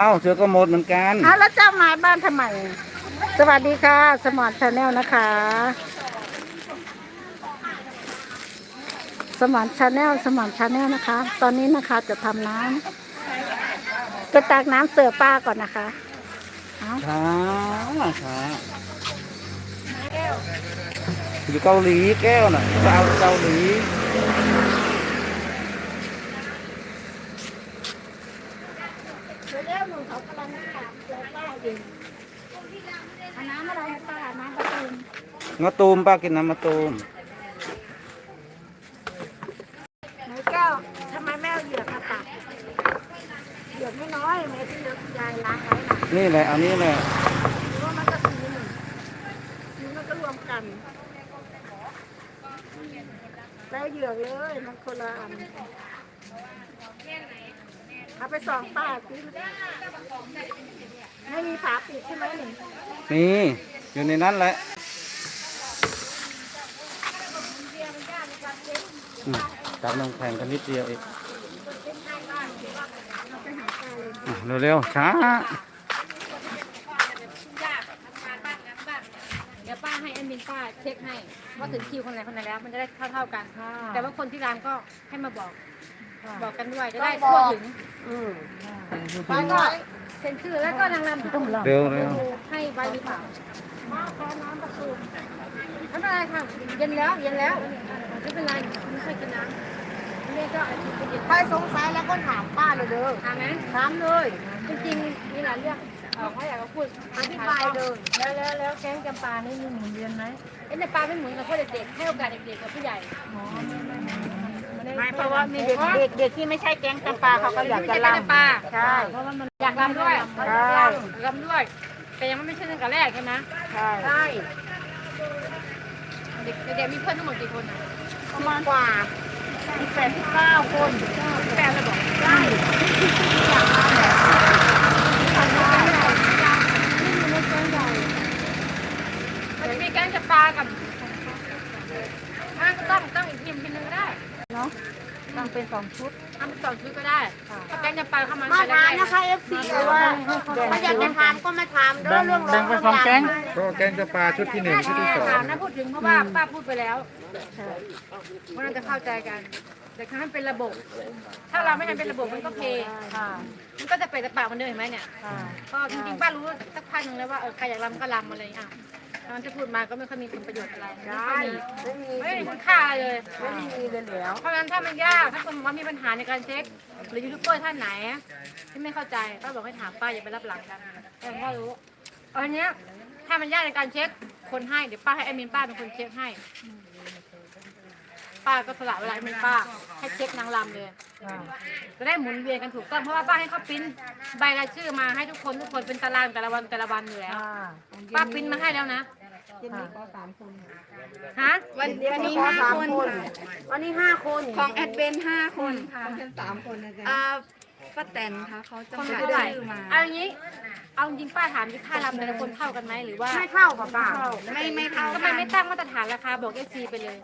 เอ้าเสือก็หมดเหมือนกันอ้าวแล้วเจ้ามาบ้านทำไม สวัสดีค่ะ สมอร์ทชาแนลนะคะ สมอร์ทชาแนลสมอร์ทชาแนลนะคะ ตอนนี้นะคะจะทำน้ำจะตักน้ำเสือป้าก่อนนะคะเอาช้าช้าอยู่เกาหลีแก้วน่ะสาวเกาหลี เร็วหนูเขากำลังตักเสือป้าอยู่เอาน้ำอะไรให้ป้า น้ำประตูม มะตูมป้ากินน้ำมะตูมไหนแก้วทำไมแม่เอาเหยือกมาตักเหยือกไม่น้อยแม่ที่เหลือยายล้างไว้น่ะนี่แหละเอานี้แหละหรือว่ามันก็สีหนึ่งสีมันก็รวมกัน แล้วเหยือกเลยมันคนละอันเอาไปสองป้าสิไม่มีฝาปิดใช่ไหมหนึ่งนี่ อยู่ในนั้นแหละอืม จับลงแข่งกันนิดเดียวเองอะเร็วๆช้าเดี๋ยวป้าให้แอดมินป้าเช็คให้ว่าถึงคิวคนไหนคนไหนแล้ว มันจะได้เท่าเท่าๆกัน แต่ว่าคนที่ร้านก็ให้มาบอก บอกกันด้วยจะได้ทั่วถึงป้าก็เซ็นชื่อแล้วก็นางรำที่ต้องเร็วเร็วให้ใบหรือเปล่า มาขอน้ำประตูไม่เป็นไรค่ะ เย็นแล้วเย็นแล้วไม่เป็นไรไม่เคยกินน้ำเรียกก็อาทิตย์เย็นใครสงสัยแล้วก็ถามป้าเลยเด้อถามไหมถามเลย จริงๆมีหลายเรื่องเอ่อเขาอยากจะพูดอธิบายเลยแล้วแล้วแล้วแก๊งจำปานี่มีหมุนเวียนไหมเอ็นจำปาไม่เหมือนกับพวกเด็กๆให้โอกาสเด็กๆกับผู้ใหญ่ไม่เพราะว่ามีเด็กเด็กเด็กที่ไม่ใช่แก๊งจำปาเขาก็อยากจะไม่ลใช่จำปาำใช่เพราะว่ามันอยากรำด้วยใช่รำด้วย แต่ยังไม่ใช่ตั้งแต่แรกใช่ไหมใช่ใช่ เด็กเด็กมีเพื่อนทั้งหมดกี่คนอะประมาณกว่ามีแปดสิบเก้าคนแฟนเลยบอกใช่มันจะมีแก๊งจำปากับมันก็ต้องต้องอีกทีมทีนึงก็ได้ เนาะ ต้องเป็นสองชุด ทำสองชุดก็ได้ถ้าแก๊งจำปาเข้ามามาจะได้ถามนะคะเอฟซีว่าถ้าอยากจะถามก็มาถามเด้อเรื่องรถก็แกงจะปลาชุดที่หนึ่งชุดที่สองถามนะพูดถึงเพราะว่าป้าพูดไปแล้วมันน่าจะเข้าใจกัน แต่ถ้ามันเป็นระบบ ถ้าเราไม่ทำเป็นระบบมันก็เพค่ะมันก็จะเปิดแต่ปากมันเดิมเห็นไหมเนี่ย ค่ะ ก็จริงๆป้ารู้สักพักหนึ่งแล้วว่าเออใครอยากรำก็รำอะไรอย่างเงี้ยอะ ตอนที่พูดมาก็ไม่ค่อยมีผลประโยชน์อะไรไม่ได้ค่อยมีไม่มีไม่มีคุณค่าอะไรเลยไม่มีเลยแล้วเพราะฉะนั้นถ้ามันยากถ้าคนว่ามีปัญหาในการเช็ค หรือยูทูบเบอร์ท่านไหน ที่ไม่เข้าใจป้าบอกให้ถามป้าอย่าไปรับหลังกันแต่ผมก็รู้เอาอันเนี้ยถ้ามันยากในการเช็คคนให้เดี๋ยวป้าให้แอดมินป้าเป็นคนเช็คให้ ป้าก็สละเวลาให้แอดมินป้าให้เช็คนางรำเลยจะได้หมุนเวียนกันถูกต้องเพราะว่าป้าให้เขาปริ้นใบรายชื่อมาให้ทุกคนทุกคนเป็นตารางแต่ละวันแต่ละวันอยู่แล้วป้าปริ้นมาให้แล้วนะ ฮะวันวันนี้ขอห้าสามคนคนค่ะวันนี้ห้าคนของแอดเบนห้าคนค่ะสามคนนะจ๊ะอ่าป้าแตนค่ะเขาจะคนหาเท่าไหร่ชื่อมาเอาอย่างนี้ เอาจริงป้าถามที่ค่ารำแต่ละคนเท่ากันไหมหรือว่าไม่เข้าป่ะป้าไม่ไม่เท่าทำไมไม่ตั้งมาตรฐานราคาบอกเอซีไปเลย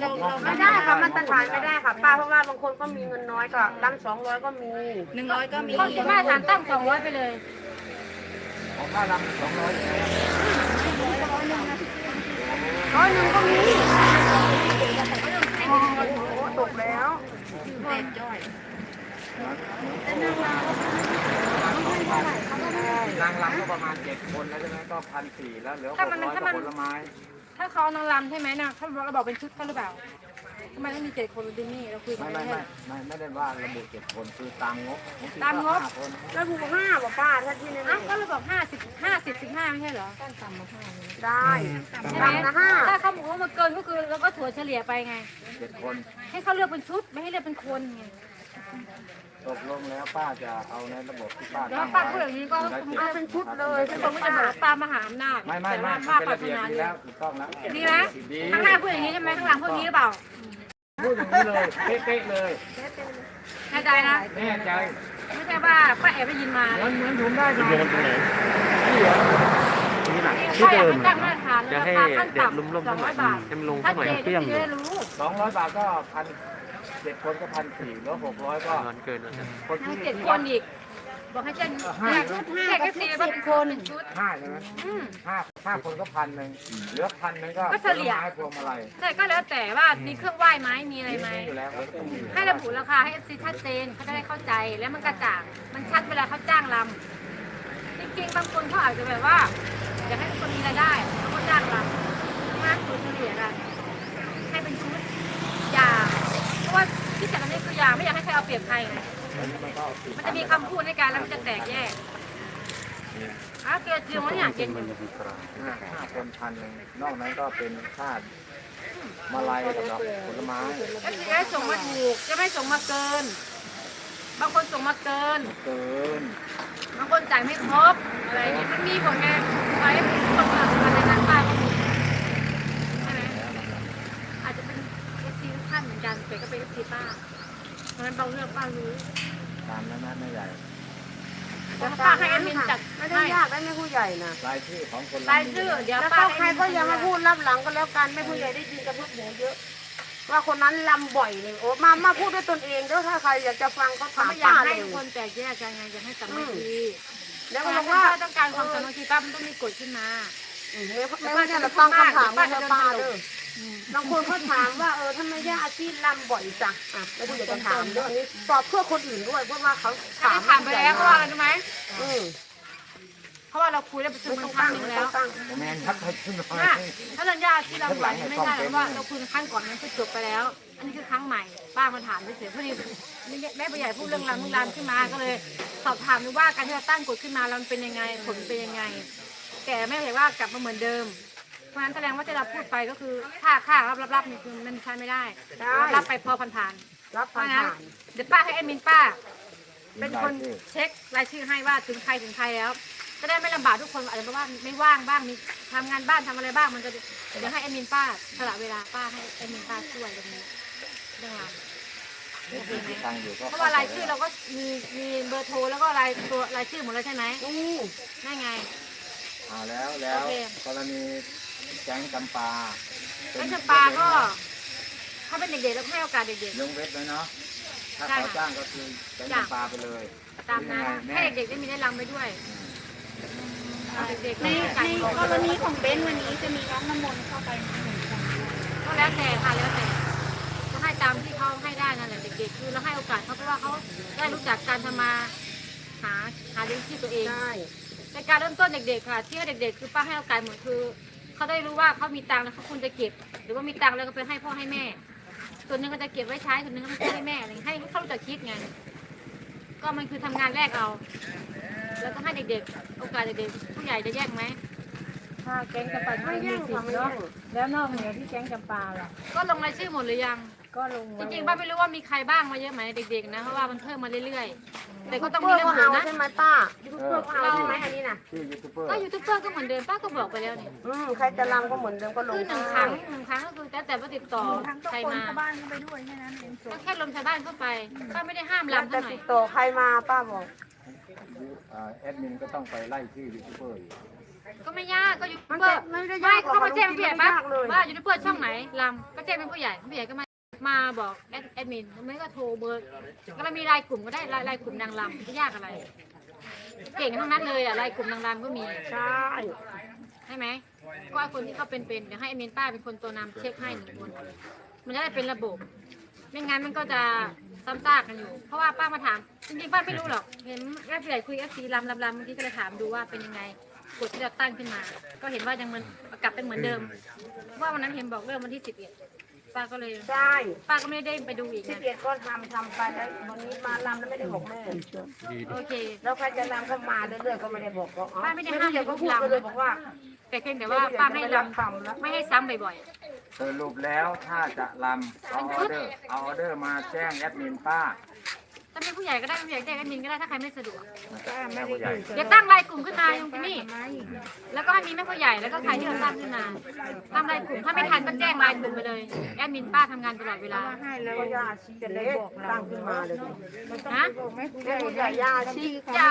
เราเราไม่ได้ค่ะมาตรฐานไม่ได้ค่ะป้าเพราะว่าบางคนก็มีเงินน้อยก็ตั้งสองร้อยก็มีหนึ่งร้อยก็มีคนที่มาตรฐานตั้งสองร้อยไปเลยของค่าลำสองร้อย ร้อยหนึ่งก็มีโอ้โหตกแล้วเต็มจ้อยนางรำก็ประมาณเจ็ดคนแล้วใช่ไหมก็พันสี่แล้วเหลือหกร้อยกับผลไม้ ถ้าเขาเอานางรำใช่ไหมนะเขาเราบอกเป็นชุดเขาหรือเปล่า ทำไมต้องมีเจ็ดคนดูนี่เราคุยกันไม่ไม่ไม่ไม่ไม่ไม่ได้ว่าระบุเจ็ดคนคือตามงบตามงบห้คนแล้วถูกห้าป่ะป้าถ้าที่นี่อ้าวก็เราบอกห้าสิบห้าสิบสิบห้าไม่ใช่เหรอได้ใช่ไหมต่ำนะห้าถ้าเขาบอกว่ามาเกินก็คือเราก็ถั่วเฉลี่ยไปไง เจ็ดคนให้เขาเลือกเป็นชุดไม่ให้เลือกเป็นคนไงตกลงแล้วป้าจะเอาในระบบที่ป้าแล้วป้าพูดอย่างนี้ก็คงจ็เอาเป็นชุดเลยคงไม่จะบอกว่าป้ามหาอำนาจไม่ไม่แต่ไม่ว่าป้าเป็นปราระถเบียบนาดีดีแล้วถูกต้องแล้ว ดีไหมดีข้างหน้าพูดอย่างนี้ใช่ไหมข้างหลังพูดอย่างนี้หรือเปล่า พูดอย่างนี้เลยเป๊ะๆเลยแน่ใจนะ แน่ใจไม่ใช่ว่าป้าแอบไปยินมาเหมือนเหมือนผมได้โยนตรงไหนนี่แหละที่เดิมตั้งมาตรฐานจะให้ราคาขั้นเด็กต่ำลุ่มๆสอเท่างไหร้ร่อยบาทให้มันลงถ้าเท่าไหร่เจ๊เปรี้ยงจะอยู่ได้รู้สองร้อยบาทก็พันเจ็ดคนก็พันสี่แล้วหกร้อยก็เงินเกินแล้วนะคนทั้งที่เจ็ดคนอีก บอกให้เช่นห้าชุดห้าก็สิบคนชุดห้าใช่ไหมอืม ห้าห้าคนก็พันหนึ่งเหลือพันหนึ่งก็ก็เฉลี่ยผไม้พวงมาลัยใช่ก็แล้วแต่ว่ามีเครื่องไหว้ไหมมีอะไรไหม อยู่แล้วครับต้องมีให้ระบุราคาให้ FC ชัดเจนเขาจะได้เข้าใจและมันกระจ่างมันชัดเวลาเขาจ้างลำจริงๆบางคนเขาอาจจะแบบว่า อยากให้ทุกคนมีรายได้เขาก็จ้างลำมากตัวเฉลี่ยกันให้เป็นชุดยาเพราะว่าที่จัดอันนี้คือยาไม่อยากให้ใครเอาเปรียบใครไง มันก็เอาสิบมันจะมีคำพูดให้กันแล้วมันจะแตกแยกอ้าวเกลือจริงวะเนี่ยเก่งอยู่ห้าห้าคนพันหนึ่งนอกนั้นก็เป็นค่ามาลัยกับดอกผลไม้เอฟซีส่งมาถูกจะไม่ส่งมาเกิน บางคนส่งมาเกิน เกิน บางคนจ่ายไม่ครบอะไรอย่างงี้มันมีผลไงไว้คนมาอะไรนั้นป้าก็มีใช่ไหมอาจจะเป็นเอฟซีทุกท่านเหมือนกันแต่ก็เป็นเอฟซีป้า เพราะฉะนั้นบางเรื่องป้ารู้ตามนั้นนะแม่ใหญ่แต่ป้าให้แอดมินจัดไม่ได้ยากได้แม่ผู้ใหญ่นะรายชื่อของคนรายชื่อเดี๋ยวแล้วป้าก็ใครก็อย่ามาพูดรับหลังก็แล้วกันแม่ผู้ใหญ่ได้ยินกระเพื่อหูเยอะ ว่าคนนั้นลำบ่อยเลยโอ้มามาพูดด้วยตนเองเด้อถ้าใครอยากจะฟังก็เขาถามไม่อยาป้ากเลให้ยทุกคนแตกแยกกันไงอยากให้สามัคคีแล้วเพก็ราะบอกว่าว่าต้องการความสามัคคีป้ามันต้องมีกฎขึ้นมาอืมแม่แม่ว่าจะมาฟังคำถามของป้าเด้อ บางคนเขาถามว่าเออทำไมย่าอาชีพลำบ่อยจังอะแม่ผู้ใหญ่จะถามเด้ออันนี้ตอบเพื่อคนอื่นด้วยเพราะว่าเขาถ้าได้ถามไปแล้วเพราะว่าอะไรรู้ไหมอืมเพราะว่าเราคุยได้ประชุมไม่กัต้อนงครั้ตั้งงหนึงไม่แล้ต้อวงตั้งผมแมนทักให้ขึ้นหน่อยถ้าถ้าสัญญาที่เราไหวไม่ได้เพราะว่าเราคุยกันครั้งก่อนนั้นคือจบไปแล้ว อันนี้คือครั้งใหม่ป้ามาถามเฉยๆพอดีแม่ผู้ใหญ่พูดเรื่องรำเรื่องรำขึ้นมาก็เลย สอบถามดูว่าการที่เราตั้งกฎขึ้นมาแล้วมันเป็นยังไงผลเป็นยังไง แต่แม่ผู้ใหญ่ว่ากลับมาเหมือนเดิมเพ ราะฉะนั้นแสดงว่าที่เราพูดไปก็คือค่าค่ารับรับรับนี่คือมันใช้ไม่ได้รับรับไปพอผ่านๆรับเพราะผ่านงั้นเดี๋ยวป้าให้แอดมินป้า เป็นคนรายชื่อเช็ครายชื่อให้ว่าถึงใครถึงใครแล้วจะได้ไม่ลำบากทุกคนอาจจะว่าไม่ว่างบ้างมีทำงานบ้านทำอะไรบ้างมันจะเดี๋ยวให้แอดมินป้าสละเวลาป้าให้แอดมินป้าช่วยตรงนี้เรื่องราวโอเคไหมตังค์อยู่ก็เพราะว่ารายชื่อเราก็มีมีเบอร์โทรแล้วก็รายตัวรายชื่อหมดแล้วใช่ไหมอืมนั่นไงเอาแล้วแล้วโอเค กรณี แก๊งจำปาแม่จำปาก็ถ้าเป็นเด็กๆแล้วก็ให้โอกาสเด็ก ยงเวทเลยเนาะถ้าใช่เขาค่ะจ้างก็คือแก๊งจำปาไปเลยๆ ตามนั้นให้เด็กๆได้มีได้รำไปด้วยเอาเด็กๆในได้ในไก่กรณีของเบนซ์วันนี้จะมีน้องน้ำมนต์เข้าไปหนึ่งคนก็แล้วแต่ค่ะแล้วแต่ก็ให้ตามที่เขาให้ได้นั่นแหละเด็กๆคือเราให้โอกาสเขาเพราะว่าเขาได้รู้จักการทำมาหาหาเลี้ยงชีพตัวเอง ใช่ในการเริ่มต้นเด็กๆค่ะที่ว่าเด็กๆ คือป้าให้โอกาสหมดคือ เขาได้รู้ว่าเขามีตังค์แล้วเขาควรจะเก็บ หรือว่ามีตังค์แล้วก็ไปให้พ่อให้แม่ ส่วนหนึ่งก็จะเก็บไว้ใช้ส่วนหนึ่งก็ไปให้แม่อะไรอย่างเงี้ยให้ให้เขารู้จักคิดไงก็มันคือทำงานแรกเอา แล้วก็ให้เด็กๆ โอกาสเด็กๆผู้ใหญ่จะแยกไหมถ้าแก๊งจำปาไม่ไม่แย่ยี่งสิค่ะบไม่เนาะแย่งแล้วนอกเหนือที่แก๊งจำปาล่ะก็ลงรายชื่อหมดหรือยัง ก็ลงจไว้ริงๆป้าไม่รู้ว่ามีใครบ้างมาเยอะไหมเด็กๆนะเพราะว่ามันเพิ่มมาเรื่อยๆ แต่ก็ต้องมีเพื่อเรื่องเขาอื่นเอานะใช่ไหมป้ายูทูบเบอร์เขาเอาใช่ไหมอันนี้น่ะชื่อยูทูบเบอร์ก็ยูทูบเบอร์ก็เหมือนเดิมป้าก็บอกไปแล้วนี่อืมใครจะรำก็เหมือนเดิมก็ลคืงอหนึ่งครั้งหนึ่งครั้งก็คือแต่แต่ว่าติดต่อใครมาบ้านเข้าไปด้วยแค่นั้นเองก็แค่ลมชาวบ้านเข้าไปป้าไม่ได้ห้ามแล้วรำจะเท่าไหร่ติดต่อใครมาป้าบอกอ่าแอดมินก็ต้องไปไล่ชื่อยูทูบเบอร์อีกก็ไม่ยากก็ยูทูมับนเบอจะร์ไม่ได้ไม่ยากหรอกเข้ามาแจ้งเป็นผู้ใหญ่ไม่ปะยากเลยว่ายูทูบเบอร์ช่องไหนรำก็แจ้งเป็นผู้ใหญ่ผู้ใหญ่ก็มา มาบอกแอดแอดมินไม่ก็โทรเบอร์ก็เรามีรายกลุ่มก็ได้รายรายกลุ่มนางรำจะยากอะไร เก่งทั้งนั้นเลยอะรายกลุ่มนางรำก็มีใช่ใช่ไหมก็คนที่เขาเป็นเป็นเดี๋ยวให้แอดมินป้าเป็นคนตัวนำเช็คให้หนึ่งคนมันจะได้เป็นระบบ ไม่งั้นมันก็จะซ้ำซากกันอยู่ เพราะว่าป้ามาถามจริงๆป้าไม่รู้หรอกเห็นแม่ผู้ใหญ่คุยเอฟซีลำลำลำเมื่อกี้ก็เลยถามดูว่าเป็นยังไงกฎที่เราตั้งขึ้นมา ก็เห็นว่ายังเหมันกลับเป็นเหมือนเดิม ว่าวันนั้นเห็นบอกเริ่มวันที่สิบเอ็ด ป้าก็เลยใช่ป้าก็ไม่ได้ไปดูอีกที่นะเบียดก็ทำทำไปแล้ววันนี้มาลำแล้วไม่ได้บอกแม่โอเค แล้วใครจะรำก็มาเรื่อยๆก็ไม่ได้บอกก็อ๋อป้าไม่ได้ห้าม เดี๋ยวก็พูดไปเลยบอกว่าแต่เพียงแต่ว่าป้าไม่ให้ลทำแล้วำไม่ให้ซ้ำบ่อยสรุปแล้วถ้าจะรำเอาออเดอร์เอาออเดอร์มาแจ้งแอดมินป้าๆ ถ้าเป็นผู้ใหญ่ก็ได้ผู้ใหญ่แจ้งแอดมินก็ได้ถ้าใครไม่สะดวกแม่ผู้ใหญ่เดี๋ยวตั้งรายกลุ่มขึ้นมาตรงนี้แล้วก็ให้มีแม่ผู้ใหญ่แล้วก็ใครที่เราตั้งขึ้นมาตั้งรายกลุ่มถ้าไม่ทันก็แจ้งรายกลุ่มไปเลย แอดมินป้าทำงานตลอดเวลา ให้แล้วก็ย่าชีจะเล็กตั้งขึ้นมาเลยนะบอกแม่ผู้ใหแม่ญ่ผู้ใหญ่ย่าชีจะ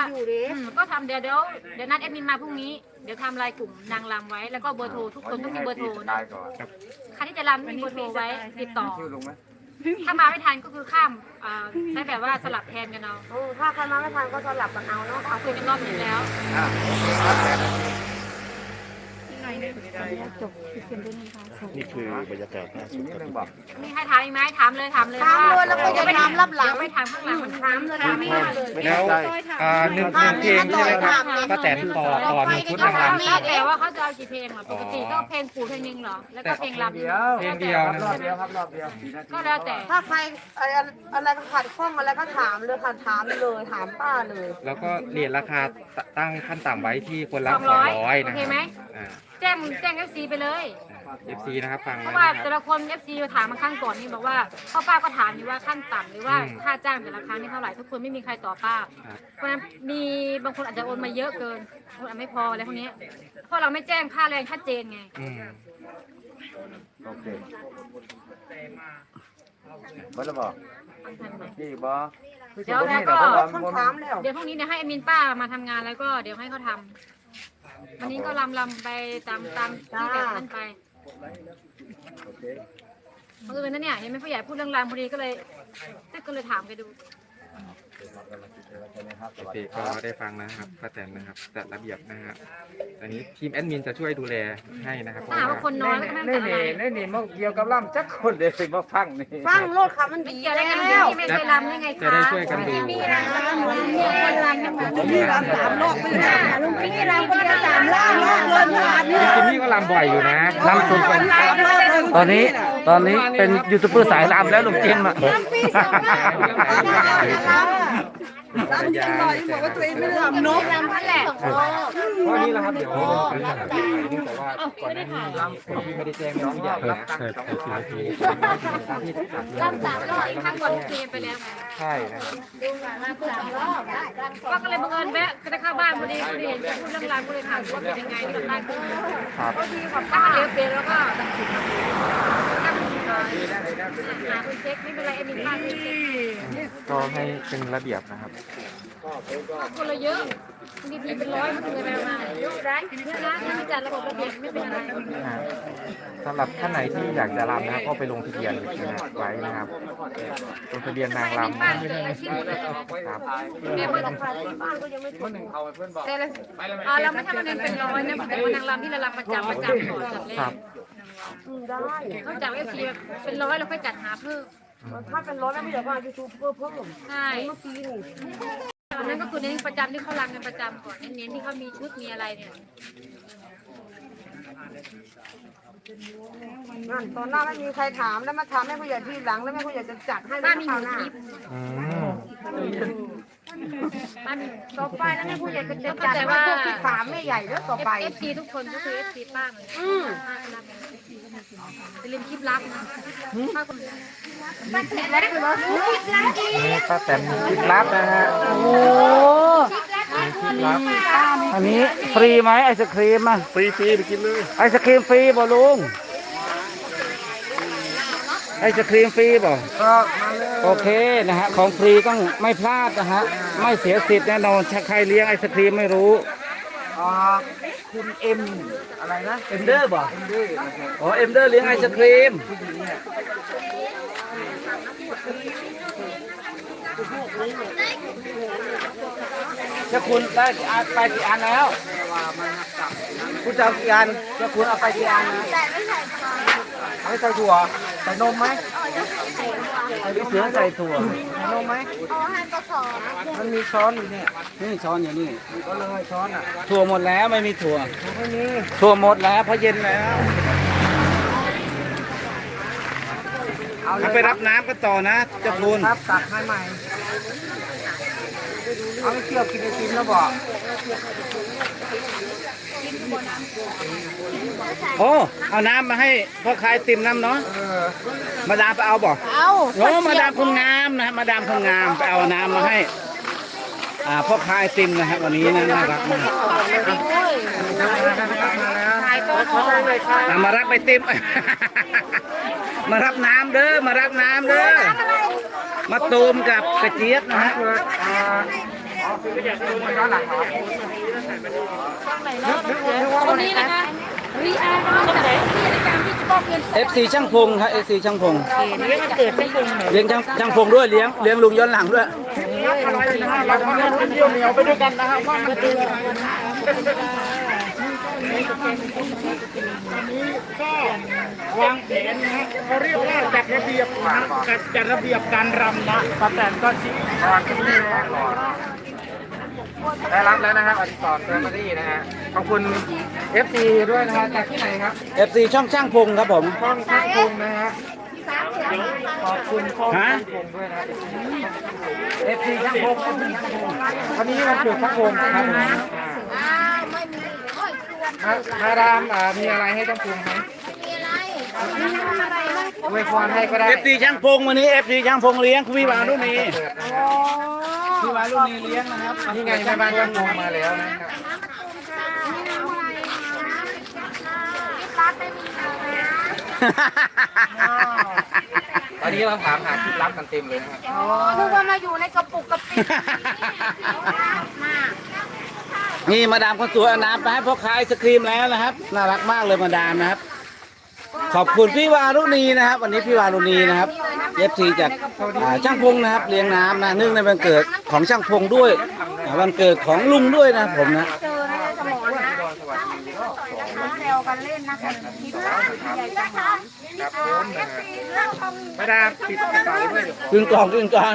อืมก็ทำเดี๋ยวเดี๋ยวเดี๋ยวนัดแอดมินมาพรุ่งนี้ เดี๋ยวทำรายกลุ่มนางรำไว้ แล้วก็เบอร์โทรทุกคนต้องมีเบอร์โทรได้นะก่อนใครที่จะรำมีเบอร์โทรไว้ติดต่อ ชื่อลุงไหม ถ้ามาไม่ทันก็คือข้ามอ่าใช้แบบว่าสลับแทนกันเอาเออถ้าใครมาไม่ทันก็สลับกันเอาเนาะ เอาคุยกันรอบนี้แล้ว อะครับแต่ละที จบคลิปกันด้วยนะคะสวัสดีนี่คือบรรยากาศล่าอีสุกดนิดครับนึงบอกมีใครถามอีกไหมถามเลยถามเลยถามเลยแล้วก็อย่าถามรับหลังไม่ถามข้างหลังมันถามเลยถามไม่ได้เลยไม่แล้วเข้าใจอ่าหนึ่งหนึ่งเพลงใช่ไหมครับป้าแตนต่อต่อหนึ่งชุดนางรำแล้วแต่ว่าเขาจะเอากี่เพลงเหรอปกติก็เพลงปู่เพลงหนึงเหรอแล้วก็เพลงรำเดียวเพลงเดียวครับรอบเดียวครับรอบเดียวสี่นาทีก็แล้วแต่ถ้าใครอะไรอะไรขัดข้องอะไรก็ถามเลยค่ะถามเลยถามป้าเลย แล้วก็เรียนราคาตตั้งขั้นต่ำไว้ที่คนละสองร้อย200โอนะเคคไหมรับอ่าแจ้งแจ้งเอฟซีไปเลย FC นะครับฟังเพนะราะคว่ารับแต่ละคนเอฟซีถามมาข้างก่อนนี่บอกว่าพ่อป้าก็ถามอยู่ว่าขั้นต่ำหรือว่าอืมค่าจ้างแต่ละครั้งนี่เท่าไหร่ทุกคนไม่มีใครตอบป้า ครับ เพราะฉะนั้นมีบางคนอาจจะโอนมาเยอะเกินบางคนอาจไม่พออะไรพวกนี้เพราะเราไม่แจ้งค่าแรงชัดเจนไง อืมโอเคเบิร์ดแล้วบอกพี่บอเดี๋ยวแล้วก็คนถามแล้วเดี๋ยวพรุ่งนี้เดี๋ยวให้แอดมินป้ามาทำงานแล้วก็เดี๋ยวให้เขาทำ วันนี้ก็ลำลำไปตามตามที่แบบนั้นไปโอเคเมื่อคืนนั้นเนี่ยเห็นไหมผู้ใหญ่พูดเรื่องรำพอดีก็เลยตึ๊กก็เลยถามไปดู โอเคก็ได้ฟังนะครับป้าแตนนะครับจัดระเบียบนะครับอันนี้ทีมแอดมินจะช่วยดูแลให้นะครับเพถ้าราะหากว่าว่าคนน้อยก็ไม่ต้องนี่จัดอะไรนี่นี่นี่มาเกี่ยวกับล่ำจักคนเดียวสิมาฟังนี่ฟังโลดค่ะมันไม่ดีเกี่ยวอะไรแล้กันวที่ไม่เคยรำได้ไงจะคะได้ช่วยกันดูมีรำมีคนรำนะคะพี่รำสามรอบไม่ได้ลุงพี่รำก็จะสามรอบรอบรอบรอบพี่จิมมี่ก็รำบ่อยอยู่นะรำสุดกันตอนนี้ ตอนนี้เป็นยูทูบเบอร์สายรำแล้วลุงจิมอะพี่สองรอบรำภรรยาบอกว่าตัวเองไม่รำนกรำนั่นแหละเพราะนี่แหละครับเดี๋ยวเราจะถ่ายเนื่องจากว่าก่อนหน้านี้พี่ไม่ได้แจ้งน้องใหญ่นะที่รำสามรอบอีกครั้งก่อนเคลียร์ไปแล้วไงใช่นะครับก็ก็เลยบังเอิญแวะก็จะเข้าบ้านพอดีพอดีเห็นพูดเรื่องรำก็เลยถามว่าเป็นยังไงที่บ้านคือครับถ้ามันเลี้ยวเปลี่ยนแล้วก็ถ้ามัน หาคนเช็คไม่เป็นไรเอ็มมีค่าที่เช็คก็ให้เป็นระเบียบนะครับ คนละเยอะบางทีเป็นร้อยมันเกินไปมาเยอะได้เยอะนะถ้าไม่จัดระบบระเบียบไม่เป็นอะไรอ่าสำหรับท่านไหนที่อยากจะรำนะครับก็ไปลงทะเบียนนะครับไว้นะครับลงทะเบียนนางรำบ้านเกิดอะไรชื่อเลยครับแม่เพื่อนบ้านก็ยังไม่คนหนึ่งเขาเพื่อนบอกแต่ละอ๋อเราไม่ทำมันเป็นร้อยนะแต่ว่านางรำที่เรารำประจำประจำก่อนจัดเลค รับได้เขาจัดเอฟซีเป็นร้อยเราค่อยจัดหาเพิ่มถ้าเป็นร้อยแล้วไม่เดี๋ยวว่ายูทูบเพิ่มเพิ่มใช่เมื่อกี้นี่อันนั้นก็คือเน้นประจำที่เขารำกันประจำก่อนเน้นๆที่เขามีชุดมีอะไรเนี่ยนั่นตอนหน้าไม่มีใครถามแล้วมาถามแม่ผู้ใหญ่ที่หลังแล้วแม่ผู้ใหญ่จะจัดให้บ้านมีหครามูวหน้าทิพย์อืมบ้านมีต่อไปแล้วแม่ผู้ใหญ่ก็จะเข้าจัดใจว่าว่าพวกที่ถามแม่ใหญ่แล้วต่อไป เอฟซีทุกคนก็คือเอฟซีป้าเหมือนกันอืมป้าก็รับ จะลืมคลิปลับนะป้าคนนี่ป้าแตนมีคลิปลับนะฮะโอ้มีคลิปลับอันนี้ฟรีไหมไอศครีมอะฟรีฟรีไปกินเลยไอศครีมฟรีบ่ลุงไอศครีมฟรีบ่ก็มาเลยโอเคนะฮะของฟรีต้องไม่พลาดนะฮะไม่เสียสิทธิ์แน่นอนใครเลี้ยงไอศครีมไม่รู้อ่า คุณเอ็มอะไรนะเอ็มเดอร์บ่เอ็มดื้อนะครับอ๋อเอ็มเดอร์เลี้ยงไอศครีมเจ้าคุณได้กี่อันไปกี่อันแล้วคุณจะเอากี่อันเจ้าคุณเอาไปกี่อันนะไม่ใส่ถั่วใส่นมไหม พี่เสือใส่ถั่วใส่นมไหมมันมีช้อนอยู่เนี่ยนี่ช้อนอยู่นี่ก็เลยช้อนอะถั่วหมดแล้วไม่มีถั่วไม่มีถั่วหมดแล้วเพราะเย็นแล้วเอาเลเอายไปรับน้ำกันต่อนะเจ้าคุณครับตักให้ใหม่เอาไม่เชื่อกินไอติมแล้วบอก โอ้เอาน้ำมาให้พ่อขายติมน้ำเนาะเออมาดามไปเอาบ่เอาโอ้มาดามคนงามนะมาดามคนงามไปเอาน้ำมาให้อ่าพ่อขายติมนะครับวันนี้นะน่ารักมากมาแล้วถ่ายต้นหอมเลยค่ะอะมารับไปติม มารับน้ำเด้อมารับน้ำเด้อมาตูมกับกระเจี๊ยบนะฮะ เกิดอ่าอ๋อคืออยากดูมันย้อนหลังเหรอคนนี้นะคะรีอาร์น้องจากที่รายการที่จุ FC ช่างพงครับ FC ช่างพงเลี้ยงเกิดช่างพงเลี้ยงช่างช่างพงด้วยเลี้ยงเลี้ยงลุงย้อนหลังด้วยวางแผนนะฮะเขาเรียกว่าจัดระเบียบนะจัดจัดระเบียบการรำนะป้าแตนก็ชี้ ได้รับแล้วนะครับอดิศรแฟมิลี่นะฮะขอบคุณ FC ด้วยนะฮะจากที่ไหนครับ FC ช่องช่างพงครับผม ช่องช่างพงนะฮะขอบคุณช่องฮะช่างพงด้วยนะ FC ช่างพง FC ช่างพงวันนี้วันเกิดช่างพงครับผมอ่ามาดามอ่ามีอะไรให้ช่างพงไหมอวยพรให้ก็ได้ FC ช่างพงวันนี้ FC ช่างพงเลี้ยงคุณพี่วารุณี พี่วารุณีเลี้ยงนะครับนี่ไงแม่บ้านช่างพงมาแล้วนะครับตอนนี้เราถามหาคลิปลับกันเต็มเลยนะครับนึกว่ามาอยู่ในกระปุกกระปินี่มาดามคนสวยเอาน้ำไปให้พ่อค้าไอศครีมแล้วนะครับ น่ารักมากเลยมาดามนะครับ ขอบคุณพี่วารุณีนะครับ วันนี้พี่วารุณีนะครับเอฟซีจากอ่าช่างพงนะครับเลี้ยงน้ำนะเนื่องในวันเกิดของช่างพงด้วยอ่าวันเกิดของลุงด้วยนะครับผมนะเจอนะสมองนะแซวกันเล่นนะคะคิดว่าใหญ่จังมาดามปิดกระเป๋าด้วย กึ่งกล่องกึ่งกล่อง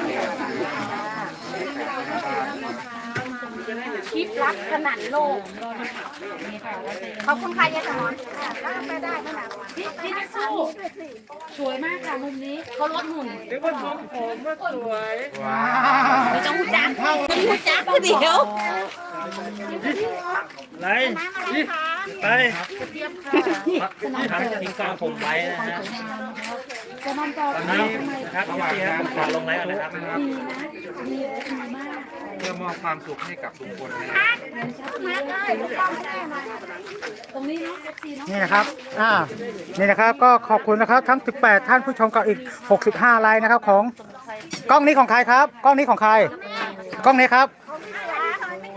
คลิปลับขนาดโลก ขอบคุณค่ะยายสมอนไปได้ขนาดพี่พี่นิสู้สวยมากค่ะมุมนี้เขาลดหุ่นนึกว่าผมผมว่าสวยไม่ต้องหูจักไม่หูจักเดี๋ยวไหนไปทำทิ้งกลางผมไว้นะฮะตอนนี้นะครับที่ครับขอลงไลน์ก่อนนะครับเพื่อมอบความสุขให้กับทุกคนนะครับ นี่นะครับ อ่า นี่นะครับก็ขอบคุณนะครับทั้ง 18 ท่านผู้ชมกับอีก 65ไลน์นะครับของกล้องนี้ของใครครับ กล้องนี้ของใคร กล้องนี้ครับ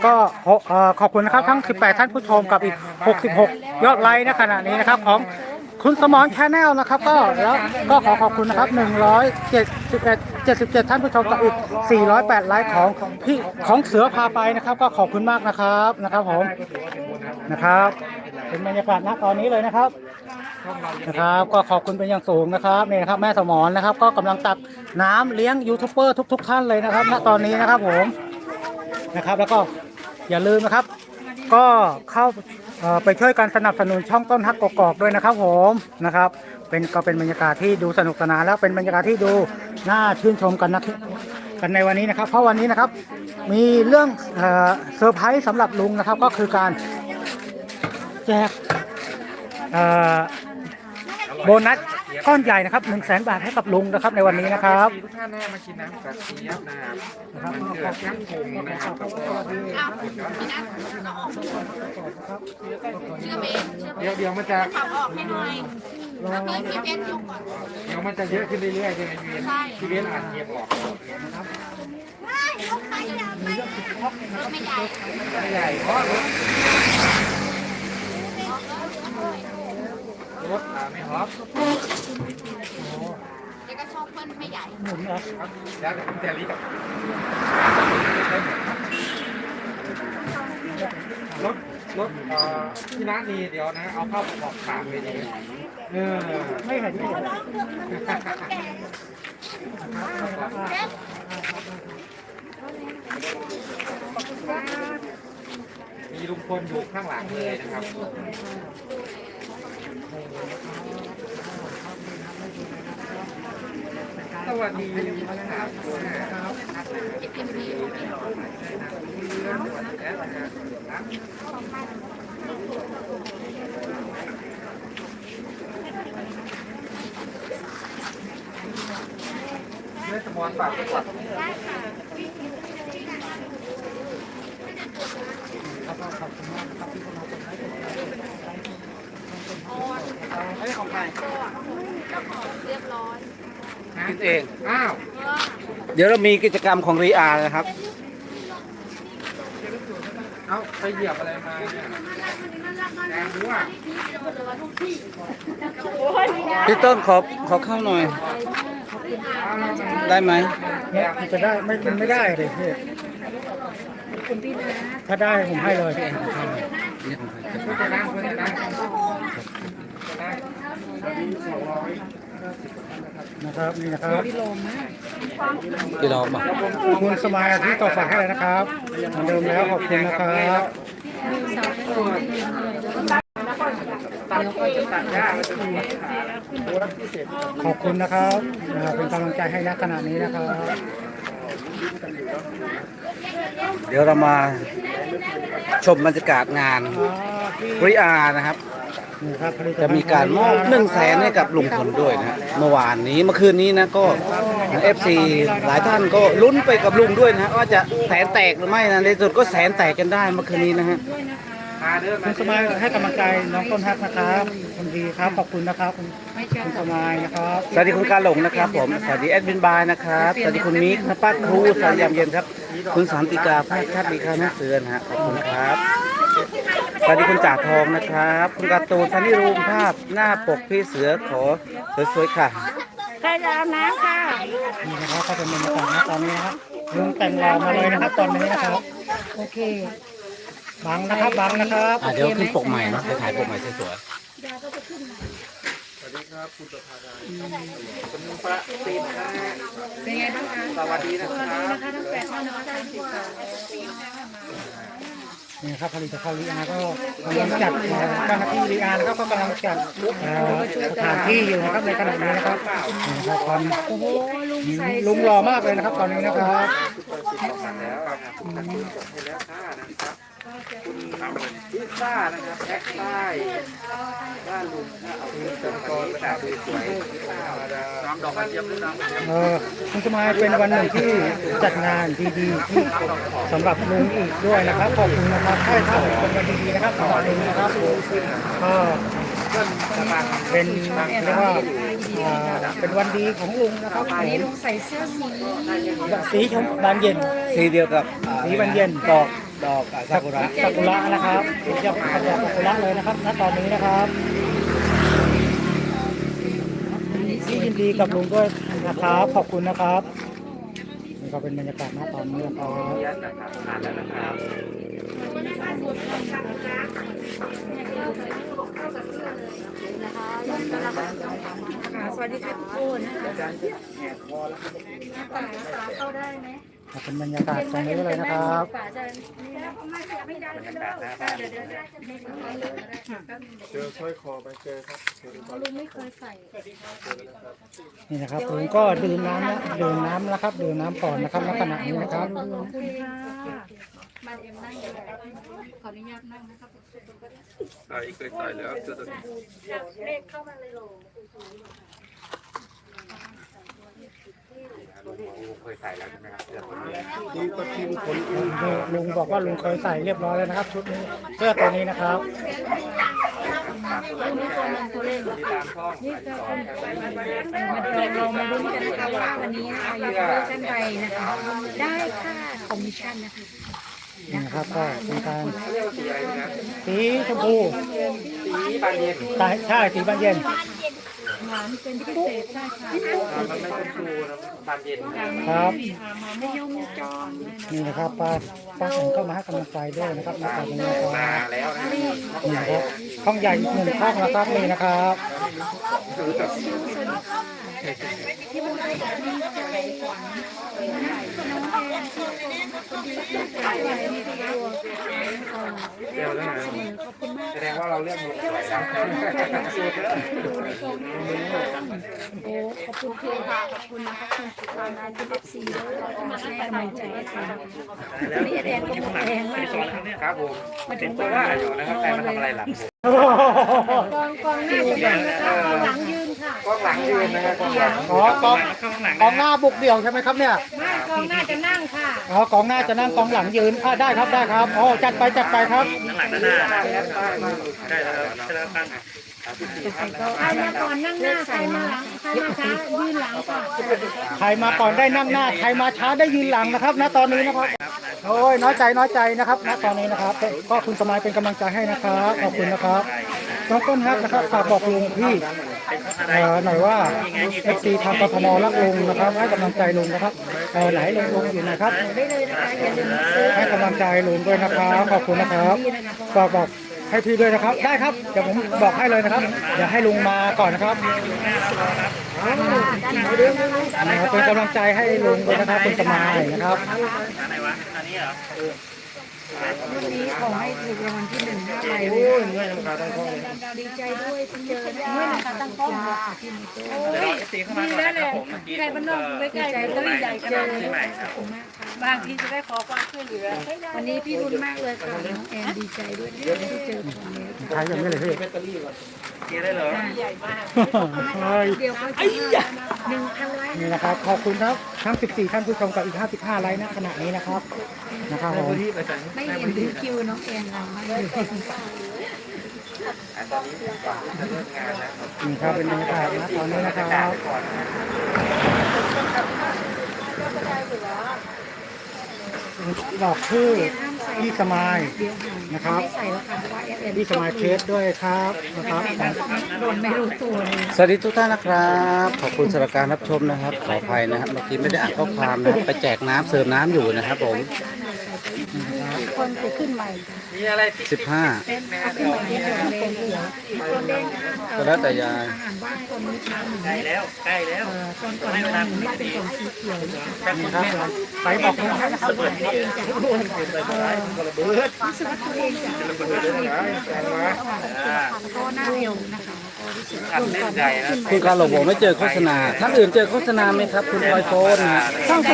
ก็หกเอ่อขอบคุณนะครับทั้ง 18 ท่านผู้ชมกับอีก 66 ยอดไลค์ในขณะนี้นะครับของ คุณสมอนแชนแนลนะครับ ก็แล้วก็ขอขอบคุณนะครับ 171 77 ท่านผู้ชมกับอีก 408 ไลค์ของพี่ของเสือพาไปนะครับ ก็ขอบคุณมากนะครับนะครับผมนะครับเป็นบรรยากาศณตอนนี้เลยนะครับนะครับ ก็ขอบคุณเป็นอย่างสูงนะครับนี่นะครับ แม่สมอนนะครับ ก็กำลังตักน้ำเลี้ยงยูทูบเบอร์ทุก ๆ ท่านเลยนะครับณตอนนี้นะครับผมนะครับ แล้วก็อย่าลืมนะครับ ก็เข้า ไปช่วยกันสนับสนุนช่องต้นฮักกกอกด้วยนะครับผมนะครับ เป็นก็เป็นบรรยากาศที่ดูสนุกสนานแล้วเป็นบรรยากาศที่ดูน่าชื่นชมกันนะกันในวันนี้นะครับ เพราะวันนี้นะครับมีเรื่องเอ่อเซอร์ไพรส์สำหรับลุงนะครับ ก็คือการแจกเอ่อโบนัสก้อนใหญ่นะครับ1นึ่งแสนบาทให้กับลุงนะครับในวันนี้นะครับทุกท่านนะมากินน้ำกระเจี๊ยบนะครับมันเกิดช่างพงนะครับแล้วก็ เดี๋ยวเดี๋ยวมันจะเดี๋ยวมันจะเยอะขึ้นเรื่อยๆใช่ไหมพี่เวนพี่เวนอ่านเกียบออกไม่ใหญ่เพราะรถรถอ่าไม่ฮอปหมุนเหรอครับแล้วเดี๋ยวคุณแจรี่กับรถ รถเอ่อพี่นัทนี่เดี๋ยวนะ เอาเข้าบอกถามไปดีเออไม่เห็นไม่เห็นมีลุงพลอยู่ข้างหลังเลยนะครับสวัสดีครับ ไม่สมวนฝากกดไอ้ของใครเจ้ของเรียบร้อย กินเอง อ้าว เดี๋ยวเรามีกิจกรรมของรีอานะครับ เอ้าไปเหยียบอะไรมาเนี่ยแดงรู้อะพี่ต้นขอขอเข้าหน่อย ได้ไหมเนี่ยมันจะได้ไม่มันไม่ได้เลยพี่ถ้าได้ผมให้เลยเพื่อจะนั่งเพื่อจะนั่ง นะครับนี่นะครับกี่รอบอะขอบคุณสมายที่ต่อฝากให้เลยนะครับเหมือนเดิมแล้วขอบคุณนะครับตัดหญ้ามันจะมีขอบคุณนะครับอ่าเป็นกำลังใจให้ณขณะนี้นะครับเดี๋ยวเรามาชมบรรยากาศงานอ่าที่รีอานะครับนี่ครับผลิตภั จะณฑ์มีการมอบหนึ่งแสนให้กับลุงพลด้วยนะฮะเมื่อวานนี้เมื่อคืนนี้นะก็เอฟซีหลายท่านก็ลุ้นไปกับลุงด้วยนะฮะว่าจะแสนแตกหรือไม่นะในที่สุดก็แสนแตกกันได้เมื่อคืนนี้นะฮะมาเด้อคุมาณสมายให้กำลังใจน้องต้นฮักนะครับคนดีครับขอบคุณนะครับคุณคุณสมายนะครับสวัสดีคุณการหลงนะครับ ผมสวัสดีแอดมินบายนะครับสวัสดีคุณมิกนะป้าครูสวัสดียามเย็นครับ คุณสันติกาภาคชาติดีค่ะนักเสือนะฮะขอบคุณครับ สวัสดีคุณจ่าทองนะครับ คุณการ์ตูนซันนี่รูมภาพหน้าปกพี่เสือขอสวยๆค่ะใครจะอาบน้ำค่ะนี่นะครับก็เป็นบรรยากาศณตอนนี้นะครับลุงแต่งรอมาเลยนะครับ ตอนนี้นะครับ โอเค บังนะครับบังนะครับอะเดี๋ยวขึ้นปกใหม่เนาะจะถ่ายปกใหม่สวยเป็นไงบ้างคะสวัสดีนะครับ นี่ครับผลิตภัณฑ์ลีอาก็กำลังจัดเอ่อเจ้าหน้าที่ลีอานะครับก็กำลังจัดเอ่อสถานที่อยู่นะครับในขณะนี้นะครับนี่นะครับความโอ้โหลุงใส่ลุงรอมากเลยนะครับ ตอนนี้นะครับ คุณพิซซ่านะครับแพ็คใต้บ้านลุงนะเอาเป็นตะกอนประดับสวยน้ำดอกกระเทียมน้ำเออคุณสมัยเป็นวันหนึ่งที่จัดงานดีๆที่สำหรับลุงอีกด้วยนะครับขอบคุณนะครับให้ท่านเป็นวันดีๆนะครับขอบคุณนะครับก็ เป็นเรียกว่าเอ่อเป็นวันดีของลุงนะครับ วันนี้ลุงใส่เสื้อสีสีชมพูบานเย็นๆสีเดียวกับอ่าสีบานเย็นดอกดอกอะซากุระซากุระนะครับเป็นเจ้าของดอกซากุระเลยนะครับณตอนนี้นะครับที่ยินดีกับลุงด้วยนะครับ ขอบคุณนะครับนี่ก็เป็นบรรยากาศณตอนนี้นะครับ นะครับผ่านแล้วนะครับค่ะสวัสดีค่ะทุกคนนะคะเป็นบรรยากาศตรงนี้เลยนะครับนี่นะครับผมก็ดื่มน้ำนะดื่มน้ำนะครับดื่มน้ำก่อนนะครับณขณะนี้นะครับเค ยใส่แล้วใช่ไหมครับเสื้อตัวนี้ลุงบอกว่าลุงเคยใส่เรียบร้อยแล้วนะครับชุดนี้เสื้อตัวนี้นะครับเรามาลุ้นกันนะคะว่าวันนี้นะคะยูทูบเบอร์ท่านใดนะคะ ได้ค่าคอมมิชชั่นนะคะ นี่นะครับก็เป็นการเรียกว่าสีอะไรนะสีชมพูสีบานเย็นใช่ใช่สีบานเย็นหวานเป็นพิเศษใช่ค่ะมันไม่ชมพูนะบานเย็นครับไม่ยงจอนนี่นะครับป้าป้าผมเข้ามาให้กำลังใจด้วยนะครับในตอนนี้นะครับมาแล้วนะนี่นะครับห้องใหญ่อีกหนึ่งห้องนะครับนี่นะครับ เร็วแล้วนะแสดงว่าเราเลือกมุมสวยแล้วสุดแล้วโอ้ขอบคุณค่ะขอบคุณนะคะคุณสุภานันท์เป็นซีด้วยมาให้กำลังใจค่ะนี่แดงก็หมดแดงมากเลยครับผมเป็นตัวว่าอยู่นะครับใครมาทำอะไรหลังกองกองหน้าจะแบบนะคะกองหลังยืนค่ะกองหลังยืนนะครับกองหลังกองหน้าบุกเดี่ยวใช่ไหมครับเนี่ยไม่กองหน้าจะ อ๋อกองหน้าจะนั่งกองหลังยืนอ่าได้ครับได้ครับอ๋อจัดไปจัดไปครับ ใครมาก่อนนั่งหน้าใครมาหลังใครมาช้ายืนหลังค่ะใครมาก่อนได้นั่งหน้า ใครมาช้าได้ยืนหลังนะครับ ณ ตอนนี้นะครับ โอ้ยน้อยใจน้อยใจนะครับ ณ ตอนนี้นะครับ ก็คุณสมัยเป็นกำลังใจให้นะครับ ขอบคุณนะครับ น้องต้นฮักนะครับฝากบอกลุงพี่เอ่อหน่อยว่าเอฟซีทางกทมรักลุงนะครับ ให้กำลังใจลุงนะครับเออไหนลุงลุงอยู่นะครับ ให้กำลังใจลุงด้วยนะครับ ขอบคุณนะครับ ฝากบอก ให้พี่ด้วยนะครับ ได้ครับ เดี๋ยวผมบอกให้เลยนะครับ เดี๋ยวให้ลุงมาก่อนนะครับนะครับเป็นกำลังใจให้ลุงด้วยนะครับคุณสมายนะครับวันนี้ขอให้ถูกรางวัลที่หนึ่งห้าใบเลยดีใจด้วยที่เจอด้วยนะคะตั้งป้อมที่มีตัวดีแล้วแหละใครบ้านนอกอยู่ใกล้ๆก็ใหญ่ขนาดนี้ บางทีจะได้ขอความช่วยเหลือวันนี้พี่รุนมากเลยค่ะน้องแอนดีใจด้วยที่เจอคนนี้ใช้อย่างนี้เลยพี่เกียร์ได้เหรอเฮ้ยเดี๋ยวก็จะหนึ่งพันไลค์นี่นะครับ ขอบคุณครับทั้ง 14 ท่านผู้ชมกับอีก 55 ไลค์ณขณะนี้นะครับนะครับผมไม่เห็นถึงคิวน้องแอนเราไม่เลยนี่ครับเป็นบรรยากาศนะตอนนี้นะครับ ดอกพืชพี่สมายนะครับนี่สมายเคสด้วยครับนะครับโดนไม่รู้ตัวเลยสวัสดีทุกท่านนะครับ ขอบคุณสำหรับการรับชมนะครับ ขออภัยนะครับเมื่อกี้ไม่ได้อ่านข้อความนะครับไปแจกน้ำเสริมน้ำอยู่นะครับผม คนจะขึ้นใหม่มีอะไร15ขึ้นมาเนี่ยคนแดงเหลืองคนแดงก็แล้วแต่ยายอาหารบ้านคนนี้ช้าหนึ่งใกล้แล้วใกล้แล้วตอนก่อนนอนไม่เป็นของสีเขียวนะคะนี่ครับไปบอกลุงให้นะครับตัวเองจากตัวรู้สึกว่าตัวเองจากตัวเองก็หน้าเร็วนะคะ ขัดเล่นใจนะคุณการหลงบอกไม่เจอโฆษณาท่านอื่นเจอโฆษณาไหมครับ คุณพลอยโฟนนะฮะ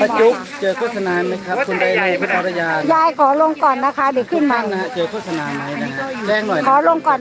ป้าจุ๊บเจอโฆษณาไหมครับ คุณไดโนคุณอรยายายขอลงก่อนนะคะ เดี๋ยวขึ้นใหม่ท่านนะฮะเจอโฆษณาไหมนะฮะแจ้งหน่อยขนะ อลงก่อน